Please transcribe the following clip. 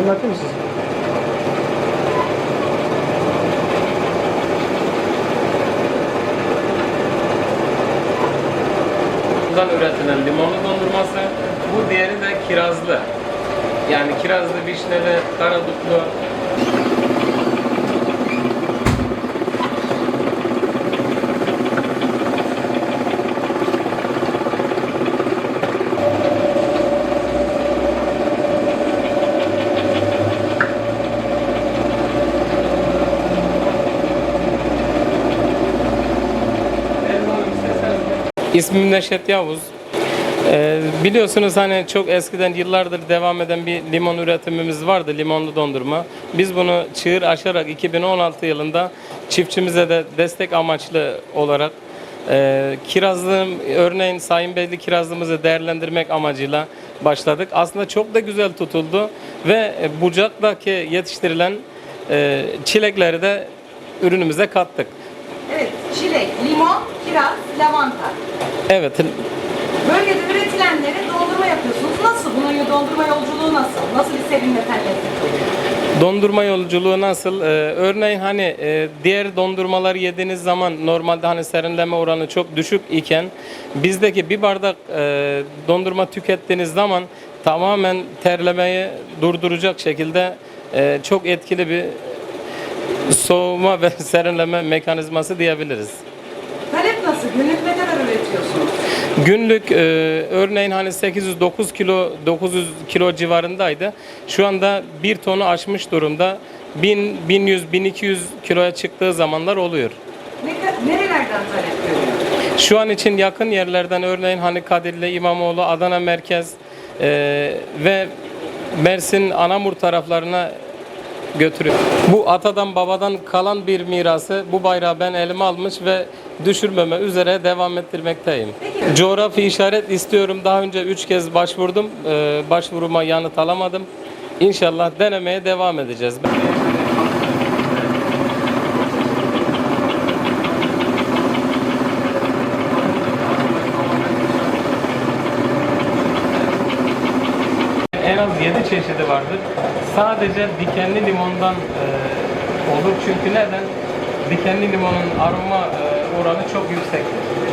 anlatır mısınız? Bundan üretilen limonlu dondurması. Bu diğeri de kirazlı. Yani kirazlı, vişneli, karadutlu. İsmim Neşet Yavuz. Ee, biliyorsunuz hani çok eskiden yıllardır devam eden bir limon üretimimiz vardı, limonlu dondurma. Biz bunu çığır aşarak 2016 yılında çiftçimize de destek amaçlı olarak e, kirazlı, örneğin Sayın Beyli kirazlımızı değerlendirmek amacıyla başladık. Aslında çok da güzel tutuldu ve bucaktaki yetiştirilen e, çilekleri de ürünümüze kattık. Çilek, limon, kiraz, lavanta. Evet, Bölgede üretilenleri dondurma yapıyorsunuz. Nasıl? Bunun dondurma yolculuğu nasıl? Nasıl bir serinleten lezzet oluyor? Dondurma yolculuğu nasıl? Ee, örneğin hani e, diğer dondurmaları yediğiniz zaman normalde hani serinleme oranı çok düşük iken bizdeki bir bardak e, dondurma tükettiğiniz zaman tamamen terlemeyi durduracak şekilde e, çok etkili bir soğuma ve serinleme mekanizması diyebiliriz. Talep nasıl? Günlük ne kadar üretiyorsunuz? Günlük e, örneğin hani 809 kilo 900 kilo civarındaydı. Şu anda bir tonu aşmış durumda. 1000 1100 1200 kiloya çıktığı zamanlar oluyor. Ne, nerelerden talep görüyor? Şu an için yakın yerlerden örneğin hani Kadirli, İmamoğlu, Adana merkez e, ve Mersin, Anamur taraflarına götürüyor. Bu atadan babadan kalan bir mirası. Bu bayrağı ben elime almış ve düşürmeme üzere devam ettirmekteyim. Peki. Coğrafi işaret istiyorum. Daha önce 3 kez başvurdum. E, başvuruma yanıt alamadım. İnşallah denemeye devam edeceğiz. En az 7 çeşidi vardır. Sadece dikenli limondan e, olur. Çünkü neden? Dikenli limonun aroma e, oranı çok yüksektir.